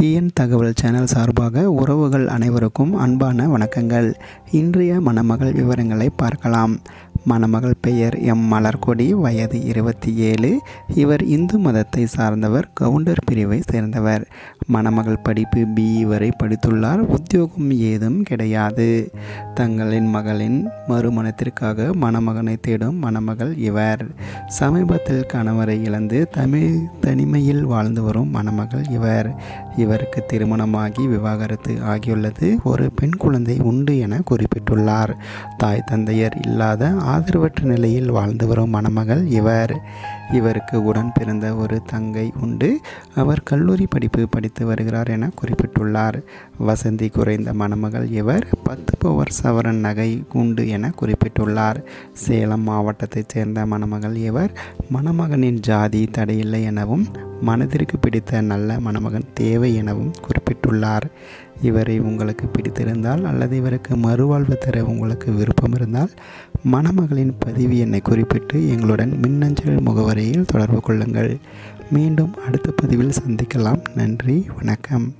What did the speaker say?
TN தகவல் channel சார்பாக உறவுகள் அனைவருக்கும் அன்பான வணக்கங்கள். இன்றைய மணமகள் விவரங்களை பார்க்கலாம். மணமகள் பெயர் எம். மலர்கொடி. வயது இருபத்தி ஏழு. இவர் இந்து மதத்தை சார்ந்தவர் கவுண்டர் பிரிவை சேர்ந்தவர். மணமகள் படிப்பு பிஇ வரை படித்துள்ளார். உத்தியோகம் ஏதும் கிடையாது. தங்களின் மகளின் மறுமணத்திற்காக மணமகனை தேடும் மணமகள் இவர். சமீபத்தில் கணவரை இழந்து தமிழ் தனிமையில் வாழ்ந்து வரும் மணமகள் இவர். இவருக்கு திருமணமாகி விவாகரத்து ஆகியுள்ளது. ஒரு பெண் குழந்தை உண்டு என குறிப்பிட்டுள்ளார். தாய் தந்தையர் இல்லாத ஆதரவற்ற நிலையில் வாழ்ந்து வரும் மணமகள். இவர் இவருக்கு உடன் பிறந்த ஒரு தங்கை உண்டு. அவர் கல்லூரி படிப்பு படித்து வருகிறார் என குறிப்பிட்டுள்ளார். வசந்தி குறைந்த மணமகள் இவர் பத்து பவர் சவரன் நகை உண்டு என குறிப்பிட்டுள்ளார். சேலம் மாவட்டத்தைச் சேர்ந்த மணமகள் இவர் மணமகனின் ஜாதி தடையில்லை எனவும் மனதிற்கு பிடித்த நல்ல மணமகன் தேவை எனவும் குறிப்பிட்டுள்ளார். இவரை உங்களுக்கு பிடித்திருந்தால் அல்லது இவருக்கு மறுவாழ்வு தர உங்களுக்கு விருப்பம் இருந்தால் மணமகளின் பதிவு எண்ணை குறிப்பிட்டு எங்களுடன் மின்னஞ்சல் முகவரியில் தொடர்பு கொள்ளுங்கள். மீண்டும் அடுத்த பதிவில் சந்திக்கலாம். நன்றி வணக்கம்.